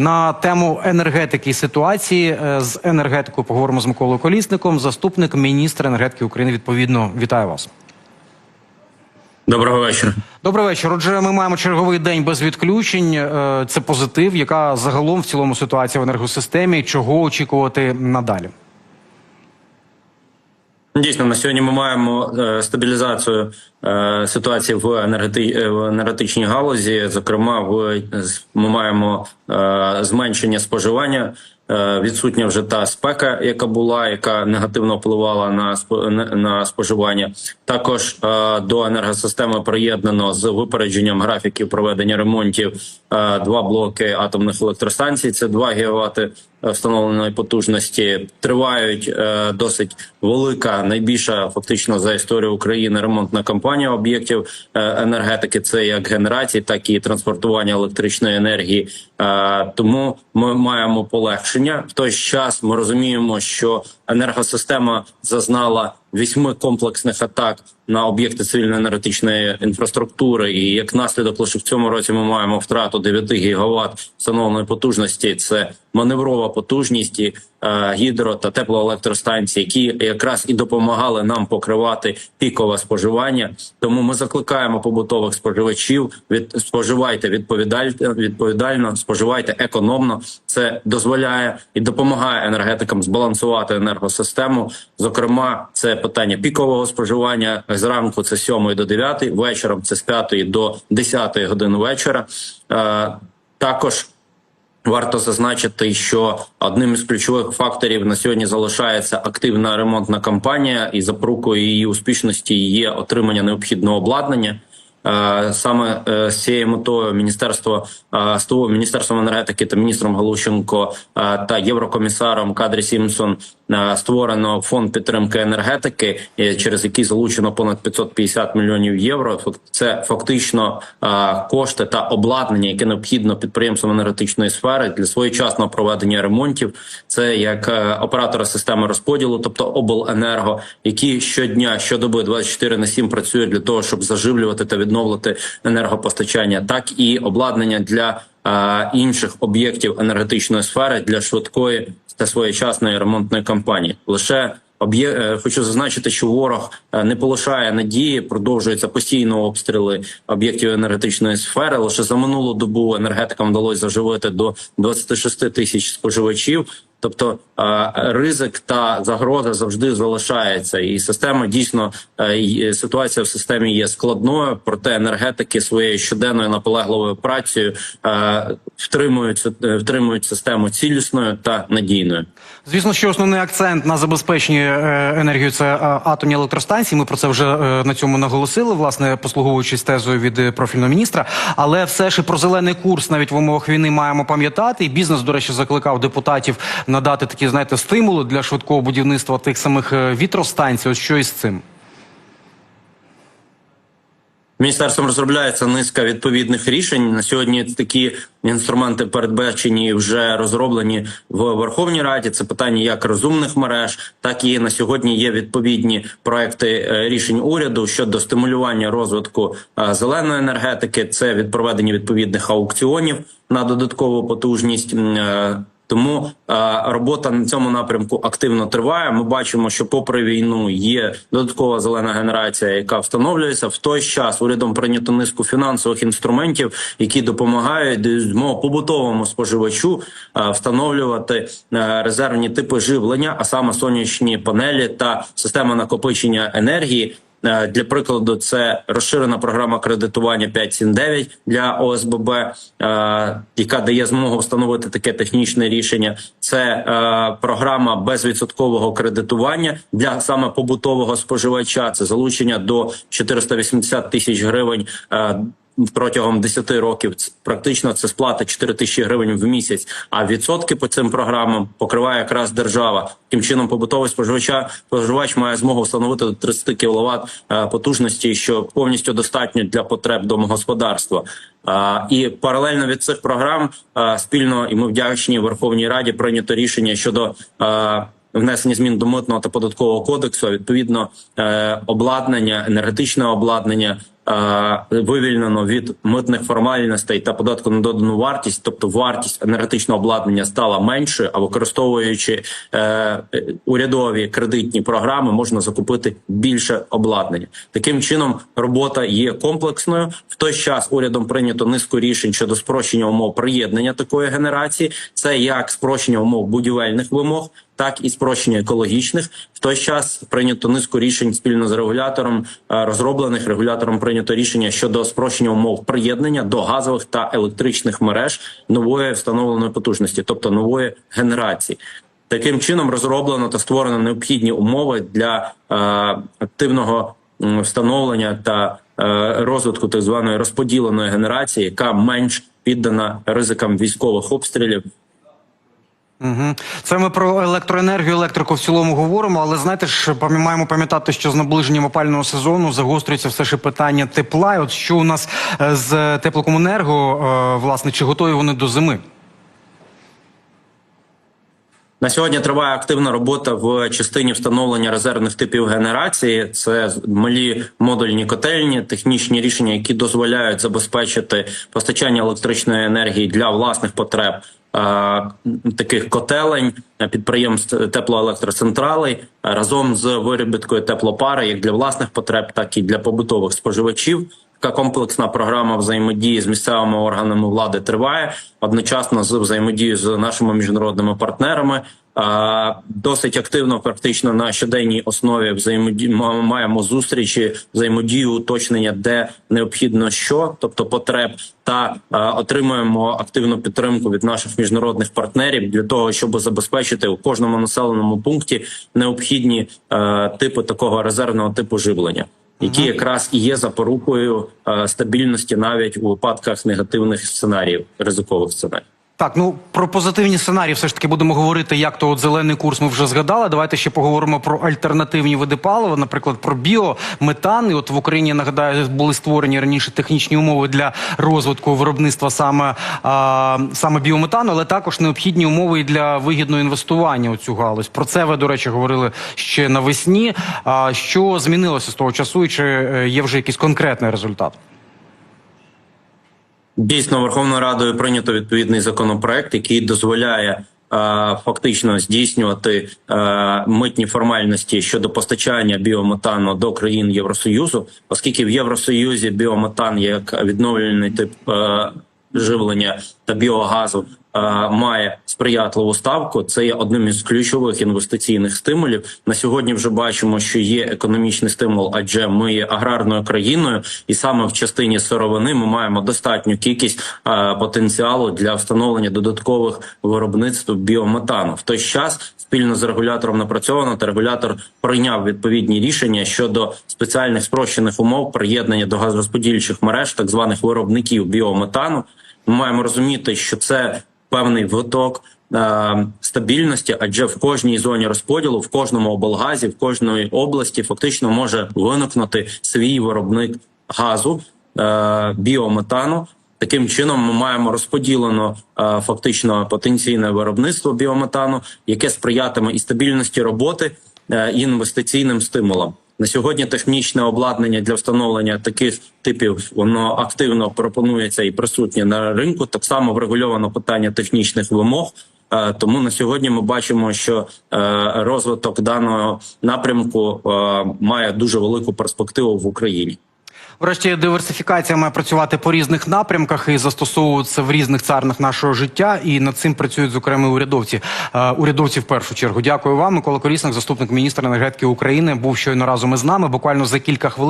на тему енергетики і ситуації е, з енергетикою. Поговоримо з Миколою Колісником, заступник міністра енергетики України. Відповідно, вітаю вас. Доброго вечора. Добрий вечір. Отже, ми маємо черговий день без відключень. Е, Це позитив. Яка загалом в цілому ситуація в енергосистемі? Чого очікувати надалі? Дійсно, на сьогодні ми маємо е, стабілізацію е, ситуації е, в енергетичній галузі. Зокрема, ми маємо зменшення споживання. Відсутня вже та спека, яка була, яка негативно впливала на на- споживання. Також до енергосистеми приєднано з випередженням графіків проведення ремонтів два блоки атомних електростанцій. Це 2 гігавати встановленої потужності. Тривають е, досить велика, найбільша фактично за історію України ремонтна кампанія об'єктів е, енергетики. Це як генерації, так і транспортування електричної енергії. Е, тому ми маємо полегшення. В той час ми розуміємо, що енергосистема зазнала вісьми комплексних атак на об'єкти цивільно-енергетичної інфраструктури. І як наслідок, лише в цьому році ми маємо втрату 9 гігават встановленої потужності. Це маневрова потужність е, гідро та теплоелектростанції, які якраз і допомагали нам покривати пікове споживання. Тому ми закликаємо побутових споживачів від споживайте відповідально, відповідально, споживайте економно. Це дозволяє і допомагає енергетикам збалансувати енергосистему. Зокрема, це питання пікового споживання зранку. Це з 7 до 9, вечором це з 5 до 10 години вечора. Е, також Варто зазначити, що одним із ключових факторів на сьогодні залишається активна ремонтна кампанія, і запорукою її успішності є отримання необхідного обладнання. Е, Саме е, з цією метою міністерство того міністерством енергетики та міністром Галущенко та єврокомісаром Кадрі Сімсон створено фонд підтримки енергетики, е, через який залучено понад 550 мільйонів євро. Це фактично е, кошти та обладнання, яке необхідно підприємствам енергетичної сфери для своєчасного проведення ремонтів. Це як е, оператора системи розподілу, тобто обленерго, які щодня, щодоби 24 на 7 працюють для того, щоб заживлювати та відновлювати енергопостачання, так і обладнання для е, інших об'єктів енергетичної сфери для швидкої та своєчасної ремонтної кампанії. Лише Об'є... е, Хочу зазначити, що ворог е, не полишає надії, продовжуються постійно обстріли об'єктів енергетичної сфери. Лише за минулу добу енергетикам вдалося заживити до 26 тисяч споживачів. Тобто е, ризик та загроза завжди залишається, і система дійсно е, ситуація в системі є складною. Проте енергетики своєю щоденною наполегливою працею е, втримують втримують систему цілісною та надійною. Звісно, що основний акцент на забезпеченні е, енергією це атомні електростанції. Ми про це вже на цьому наголосили, власне, послуговуючись тезою від профільного міністра. Але все ж і про зелений курс навіть в умовах війни маємо пам'ятати. І бізнес, до речі, закликав депутатів надати такі, знаєте, стимули для швидкого будівництва тих самих е, вітростанцій. Ось що із цим. Міністерством розробляється низка відповідних рішень. На сьогодні такі інструменти передбачені вже розроблені в Верховній Раді. Це питання як розумних мереж, так і на сьогодні є відповідні проекти е, рішень уряду щодо стимулювання розвитку е, зеленої енергетики. Це від проведення відповідних аукціонів на додаткову потужність. Тому е, робота на цьому напрямку активно триває. Ми бачимо, що попри війну є додаткова зелена генерація, яка встановлюється в той час. Урядом прийнято низку фінансових інструментів, які допомагають побутовому споживачу е, встановлювати е, резервні типи живлення, а саме сонячні панелі та система накопичення енергії. Е, Для прикладу, це розширена програма кредитування 5.7.9 для ОСББ, е, яка дає змогу встановити таке технічне рішення. Це е, програма безвідсоткового кредитування для саме побутового споживача. Це залучення до 480 тисяч гривень. Е, Протягом 10 років практично це сплата 4 тисячі гривень в місяць. А відсотки по цим програмам покриває якраз держава. Таким чином, побутовий споживача споживач має змогу встановити до 30 кВт потужності, що повністю достатньо для потреб домогосподарства. І паралельно від цих програм спільно і ми вдячні Верховній Раді прийнято рішення щодо внесення змін до митного та податкового кодексу. Відповідно, е, обладнання, енергетичне обладнання е, вивільнено від митних формальностей та податку на додану вартість, тобто вартість енергетичного обладнання стала меншою, а використовуючи е, е, урядові кредитні програми, можна закупити більше обладнання. Таким чином, робота є комплексною. В той час урядом прийнято низку рішень щодо спрощення умов приєднання такої генерації. Це як спрощення умов будівельних вимог, так і спрощення екологічних. В той час прийнято низку рішень спільно з регулятором е, розроблених. Регулятором прийнято рішення щодо спрощення умов приєднання до газових та електричних мереж нової встановленої потужності, тобто нової генерації. Таким чином розроблено та створено необхідні умови для е, активного встановлення та е, розвитку так званої розподіленої генерації, яка менш піддана ризикам військових обстрілів Угу. Це ми про електроенергію, електрику в цілому говоримо, але знаєте ж, пам'я- маємо пам'ятати, що з наближенням опального сезону загострюється все і питання тепла. От що у нас е, з теплокомунерго, е, власне, чи готові вони до зими? На сьогодні триває активна робота в частині встановлення резервних типів генерації. Це малі модульні котельні, технічні рішення, які дозволяють забезпечити постачання електричної енергії для власних потреб. Таких котелень підприємств теплоелектроцентралей разом з виробіткою теплопари як для власних потреб, так і для побутових споживачів. Така комплексна програма взаємодії з місцевими органами влади триває одночасно з взаємодією з нашими міжнародними партнерами. Досить активно, практично на щоденній основі взаємоді... маємо зустрічі, взаємодію, уточнення, де необхідно що, тобто потреб, та отримуємо активну підтримку від наших міжнародних партнерів для того, щоб забезпечити у кожному населеному пункті необхідні типи такого резервного типу живлення які якраз і є запорукою стабільності навіть у випадках негативних сценаріїв, ризикових сценаріїв. Так, ну про позитивні сценарії все ж таки будемо говорити, як то от зелений курс ми вже згадали. Давайте ще поговоримо про альтернативні види палива, наприклад, про біометан. І от в Україні нагадаю були створені раніше технічні умови для розвитку виробництва саме, а, саме біометану, але також необхідні умови і для вигідного інвестування у цю галузь. Про це ви, до речі, говорили ще навесні. А що змінилося з того часу, і чи е, є вже якийсь конкретний результат? Дійсно, Верховною Радою прийнято відповідний законопроект, який дозволяє е, фактично здійснювати е, митні формальності щодо постачання біометану до країн Євросоюзу, оскільки в Євросоюзі біометан як відновлений тип е, живлення та біогазу має сприятливу ставку. Це є одним із ключових інвестиційних стимулів. На сьогодні вже бачимо, що є економічний стимул, адже ми є аграрною країною, і саме в частині сировини ми маємо достатню кількість е, потенціалу для встановлення додаткових виробництв біометану. В той час спільно з регулятором напрацьовано та регулятор прийняв відповідні рішення щодо спеціальних спрощених умов приєднання до газорозподільчих мереж, так званих виробників біометану. Ми маємо розуміти, що це певний виток е, стабільності, адже в кожній зоні розподілу, в кожному облгазі, в кожної області фактично може виникнути свій виробник газу е, біометану. Таким чином, ми маємо розподілено е, фактично потенційне виробництво біометану, яке сприятиме і стабільності роботи, е, і інвестиційним стимулам. На сьогодні технічне обладнання для встановлення таких типів воно активно пропонується і присутнє на ринку. Так само врегульовано питання технічних вимог. Е, Тому на сьогодні ми бачимо, що е, розвиток даного напрямку е, має дуже велику перспективу в Україні. Врешті диверсифікація має працювати по різних напрямках і застосовуватися в різних царнах нашого життя. І над цим працюють зокрема урядовці. Е, урядовці в першу чергу. Дякую вам. Микола Корісник, заступник міністра енергетики України, був щойно разом із нами. Буквально за кілька хвилин.